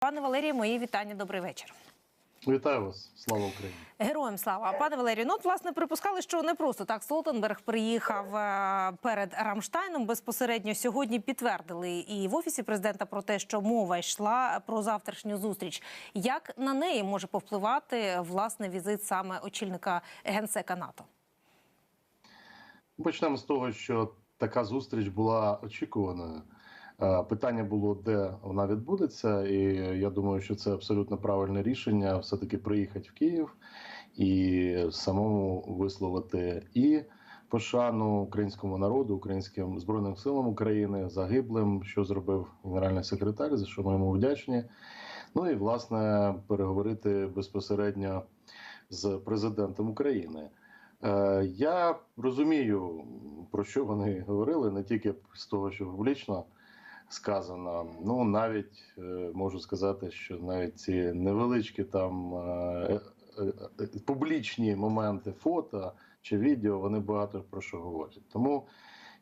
Пане Валерію, мої вітання. Добрий вечір. Вітаю вас, слава Україні. Героям слава, пане Валерію. Ну, от, власне, припускали, що не просто так Столтенберг приїхав е, перед Рамштайном. Безпосередньо сьогодні підтвердили і в офісі президента про те, що мова йшла про завтрашню зустріч. Як на неї може повпливати власне візит саме очільника генсека НАТО? Почнемо з того, що така зустріч була очікуваною. Е, Питання було, де вона відбудеться, і я думаю, що це абсолютно правильне рішення все-таки приїхати в Київ і самому висловити і пошану українському народу, українським збройним силам України, загиблим, що зробив генеральний секретар, за що ми йому вдячні. Ну і власне переговорити безпосередньо з президентом України. Е, Я розумію, про що вони говорили, не тільки з того, що публічно сказано. Ну навіть е, можу сказати, що навіть ці невеличкі там е, е, публічні моменти фото чи відео, вони багато про що говорять. Тому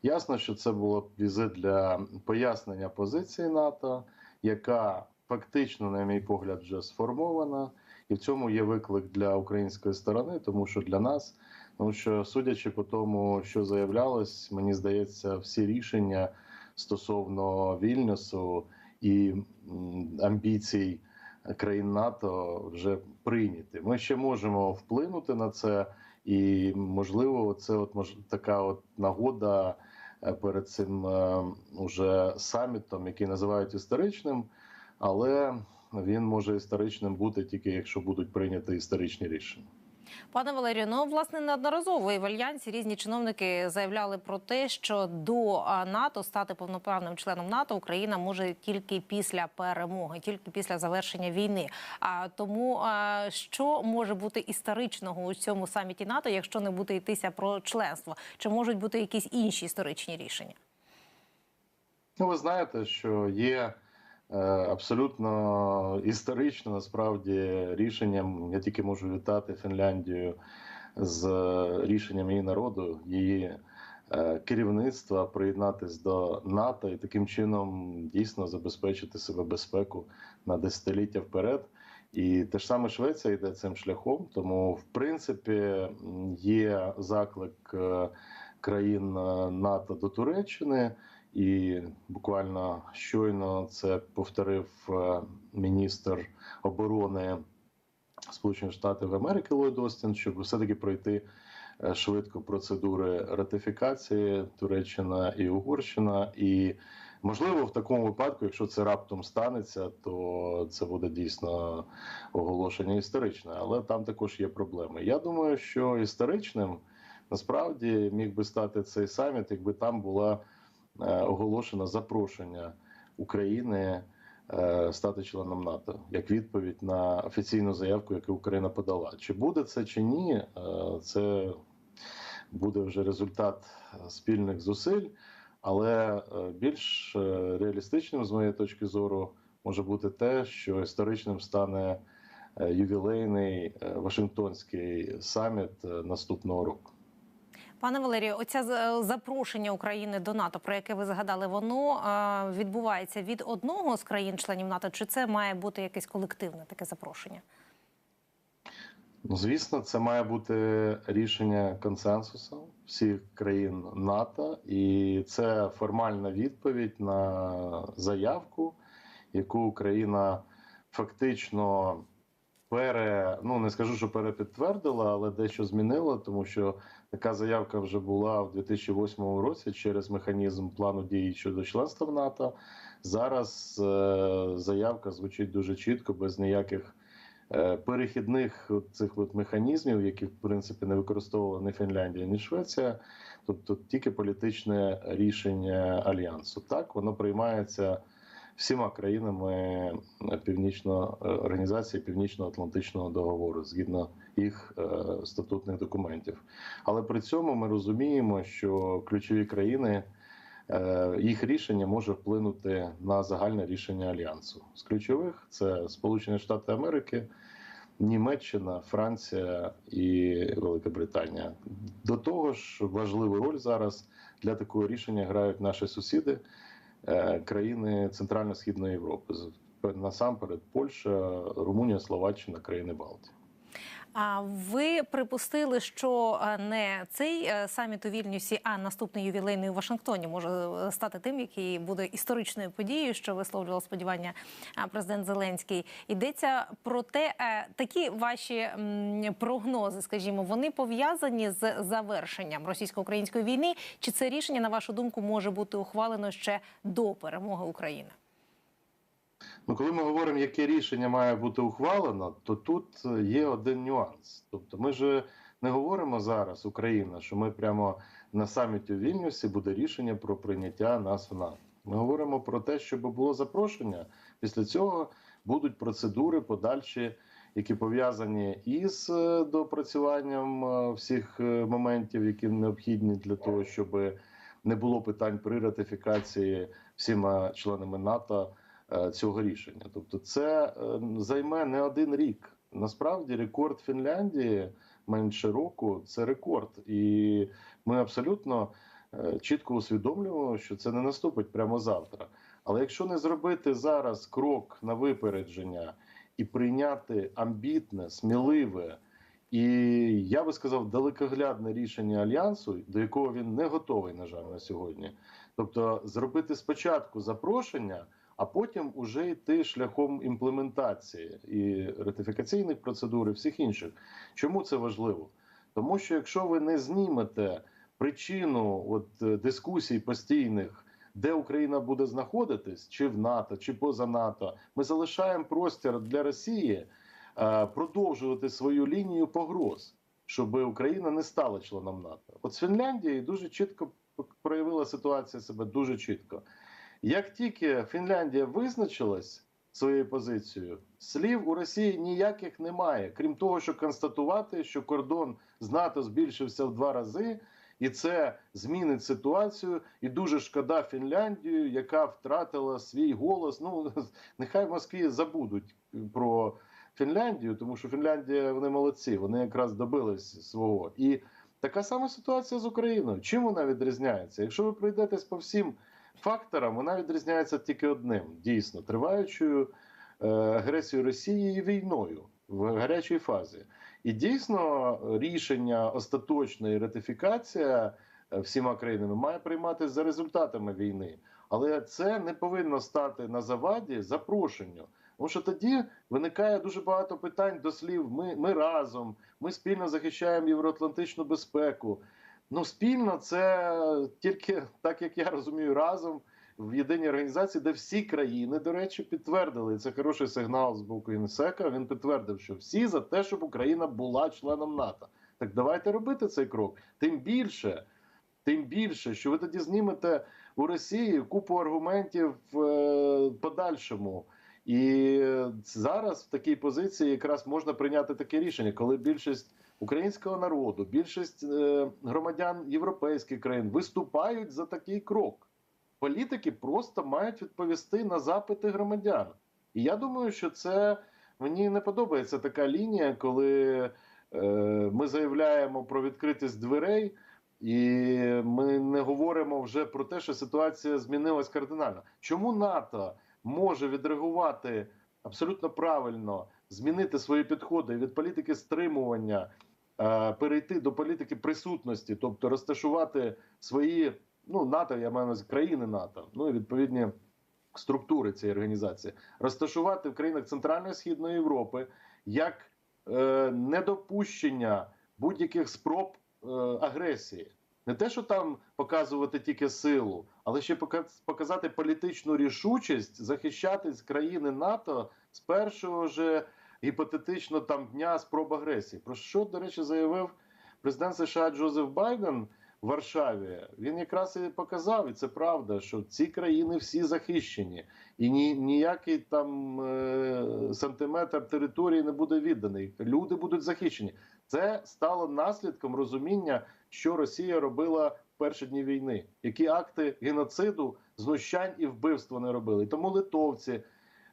ясно, що це було візит для пояснення позиції НАТО, яка фактично, на мій погляд, вже сформована. І в цьому є виклик для української сторони, тому що для нас, тому що судячи по тому, що заявлялось, мені здається, всі рішення стосовно Вільнюсу і амбіцій країн НАТО вже прийняті. Ми ще можемо вплинути на це, і можливо, це от мож така от нагода е, перед цим е, уже самітом, який називають історичним, але він може історичним бути тільки якщо будуть прийняті історичні рішення. Пане Валерію, ну власне неодноразово і в альянсі різні чиновники заявляли про те, що до НАТО стати повноправним членом НАТО Україна може тільки після перемоги, тільки після завершення війни. А тому що може бути історичного у цьому саміті НАТО, якщо не буде йтися про членство? Чи можуть бути якісь інші історичні рішення? Ну, ви знаєте, що є абсолютно історично насправді рішенням. Я тільки можу вітати Фінляндію з е, рішенням її народу, її е, керівництва приєднатись до НАТО і таким чином дійсно забезпечити себе безпеку на десятиліття вперед. І те ж саме Швеція йде цим шляхом. Тому, в принципі, є заклик е, країн е, НАТО до Туреччини. І буквально щойно це повторив е, міністр оборони Сполучених Штатів Америки Ллойд Остін, щоб все-таки пройти е, швидко процедури ратифікації Туреччина і Угорщина. І можливо, в такому випадку, якщо це раптом станеться, то це буде дійсно оголошення історичне. Але там також є проблеми. Я думаю, що історичним насправді міг би стати цей саміт, якби там була оголошено запрошення України е, стати членом НАТО як відповідь на офіційну заявку, яку Україна подала. Чи буде це чи ні, е, це буде вже результат е, спільних зусиль, але е, більш е, реалістичним, з моєї точки зору, може бути те, що історичним стане е, ювілейний е, Вашингтонський саміт е, наступного року. Пане Валерію, оця з- запрошення України до НАТО, про яке ви згадали, воно е, відбувається від одного з країн-членів НАТО, чи це має бути якесь колективне таке запрошення? Ну, звісно, це має бути рішення консенсусу всіх країн НАТО, і це формальна відповідь на заявку, яку Україна фактично пере, ну не скажу, що перепідтвердила, але дещо змінила, тому що така заявка вже була в 2008 році через механізм плану дій щодо членства в НАТО. Зараз е, заявка звучить дуже чітко, без ніяких е, перехідних цих от механізмів, які в принципі не використовувала ні Фінляндія, ні Швеція, тобто тільки політичне рішення альянсу. Так воно приймається всіма країнами північно е, організації Північно-Атлантичного договору згідно їх е, статутних документів. Але при цьому ми розуміємо, що ключові країни. е, Їх рішення може вплинути на загальне рішення альянсу. З ключових це Сполучені Штати Америки, Німеччина, Франція і Велика Британія. До того ж, важливу роль зараз для такого рішення грають наші сусіди, е, країни Центрально-Східної Європи. Насамперед Польща, Румунія, Словаччина, країни Балтії. А ви припустили, що е, не цей е, саміт у Вільнюсі, а наступний ювілейний у Вашингтоні може е, стати тим, який буде історичною подією, що висловлював сподівання президент Зеленський. Йдеться про те, такі ваші прогнози, скажімо, вони пов'язані з завершенням російсько-української війни. Чи це рішення, на вашу думку, може бути ухвалено ще до перемоги України? Ну, коли ми говоримо, яке рішення має бути ухвалено, то тут є один нюанс. Тобто, ми ж не говоримо зараз, Україна, що ми прямо на саміті у Вільнюсі буде рішення про прийняття нас в НАТО. Ми говоримо про те, щоб було запрошення. Після цього будуть процедури подальші, які пов'язані із е, допрацюванням е, всіх е, моментів, які необхідні для того, щоб не було питань при ратифікації всіма членами НАТО е, цього рішення. Тобто, це е, займе не один рік. Насправді, рекорд Фінляндії менше року це рекорд, і ми абсолютно е, чітко усвідомлюємо, що це не наступить прямо завтра. Але якщо не зробити зараз крок на випередження і прийняти амбітне, сміливе і я би сказав, далекоглядне рішення альянсу, до якого він не готовий, на жаль, на сьогодні. Тобто, зробити спочатку запрошення, а потім уже йти шляхом імплементації і ратифікаційних процедур, і всіх інших. Чому це важливо? Тому що якщо ви не знімете причину от е, дискусій постійних, де Україна буде знаходитись, чи в НАТО, чи поза НАТО, ми залишаємо простір для Росії е, продовжувати свою лінію погроз, щоб Україна не стала членом НАТО. От з Фінляндії дуже чітко проявила ситуація себе дуже чітко. Як тільки Фінляндія визначилась своєю позицією, слів у Росії ніяких немає, крім того, що констатувати, що кордон з НАТО збільшився в два рази, і це змінить ситуацію. І дуже шкода Фінляндію, яка втратила свій голос. Ну нехай в Москві забудуть про Фінляндію, тому що Фінляндія вони молодці, вони якраз добились свого. І така сама ситуація з Україною. Чим вона відрізняється? Якщо ви пройдетесь по всім факторам, вона відрізняється тільки одним: дійсно триваючою е, агресією Росії і війною в гарячій фазі. І дійсно рішення остаточної ратифікація е, всіма країнами має прийматися за результатами війни, але це не повинно стати на заваді запрошенню. Тому що тоді виникає дуже багато питань до слів. Ми, ми разом, ми спільно захищаємо євроатлантичну безпеку. Ну, спільно це тільки так, як я розумію, разом в єдиній організації, де всі країни, до речі, підтвердили. Це хороший сигнал з боку ЮНСЕКа. Він підтвердив, що всі за те, щоб Україна була членом НАТО. Так давайте робити цей крок. Тим більше, тим більше, що ви тоді знімете у Росії купу аргументів в подальшому. І зараз в такій позиції якраз можна прийняти таке рішення, коли більшість українського народу, більшість е, громадян європейських країн виступають за такий крок. Політики просто мають відповісти на запити громадян. І я думаю, що це мені не подобається така лінія, коли е, ми заявляємо про відкритість дверей. І ми не говоримо вже про те, що ситуація змінилась кардинально. Чому НАТО може відреагувати абсолютно правильно, змінити свої підходи від політики стримування, е, перейти до політики присутності, тобто розташувати свої ну НАТО, я маю на країни НАТО, ну і відповідні структури цієї організації, розташувати в країнах Центральної Східної Європи як е, недопущення будь-яких спроб е, агресії. Не те, що там показувати тільки силу, але ще показати політичну рішучість захищати з країни НАТО з першого ж гіпотетично там дня спроб агресії. Про що, до речі, заявив президент США Джозеф Байден в Варшаві? Він якраз і показав, і це правда, що ці країни всі захищені, і ні, ніякий там е, сантиметр території не буде відданий. Люди будуть захищені. Це стало наслідком розуміння, що Росія робила перші дні війни, які акти геноциду, знущань і вбивства не робили. Тому литовці,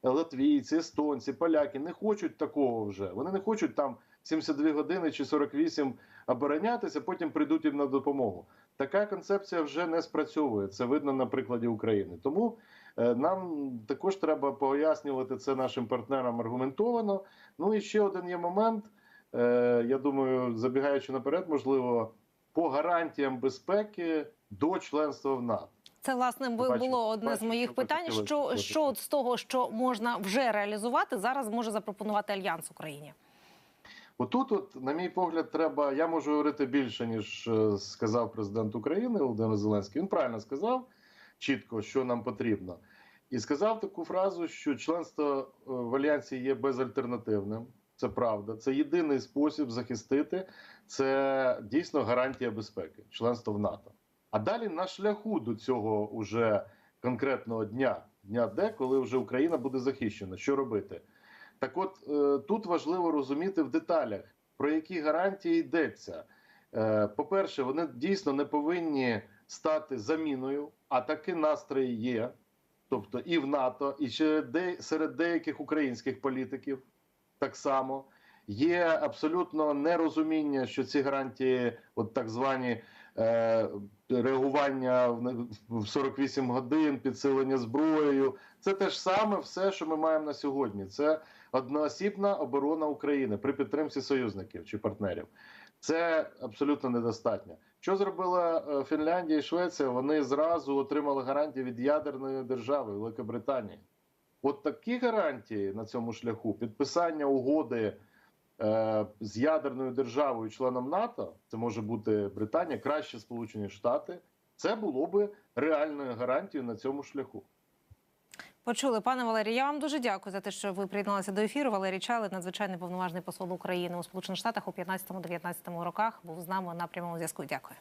латвійці, естонці, поляки не хочуть такого вже. Вони не хочуть там 72 години чи 48 оборонятися, потім прийдуть їм на допомогу. Така концепція вже не спрацьовує. Це видно на прикладі України. Тому Е, Нам також треба пояснювати це нашим партнерам аргументовано. Ну і ще один є момент. Е, Я думаю, забігаючи наперед, можливо, по гарантіям безпеки до членства в НАТО. Це власне було одне з моїх питань. Що, що от з того, що можна вже реалізувати, зараз може запропонувати альянс Україні? Отут, от, на мій погляд, треба. Я можу говорити більше, ніж е, сказав президент України Володимир Зеленський. Він правильно сказав чітко, що нам потрібно, і сказав таку фразу, що членство е, в альянсі є безальтернативним. Це правда. Це єдиний спосіб захистити. Це дійсно гарантія безпеки, членство в НАТО. А далі на шляху до цього уже конкретного дня, дня Д, коли вже Україна буде захищена. Що робити? Так от е, тут важливо розуміти в деталях, про які гарантії йдеться. Е, По-перше, вони дійсно не повинні стати заміною, а такі настрої є. Тобто і в НАТО, і серед деяких українських політиків так само. Є абсолютно нерозуміння, що ці гарантії, от так звані е, реагування в- в 48 годин, підсилення зброєю, це те ж саме все, що ми маємо на сьогодні. Це одноосібна оборона України при підтримці союзників чи партнерів. Це абсолютно недостатньо. Що зробила е, Фінляндія і Швеція? Вони зразу отримали гарантії від ядерної держави Великобританії. От такі гарантії на цьому шляху підписання угоди е, з ядерною державою, членом НАТО, це може бути Британія, краще Сполучені Штати. Це було би реальною гарантією на цьому шляху. Почули, пане Валерій. Я вам дуже дякую за те, що ви приєдналися до ефіру. Валерій Чалий, надзвичайний повноважний посол України у Сполучених Штатах у 15-19 роках, був з нами на прямому зв'язку. Дякую.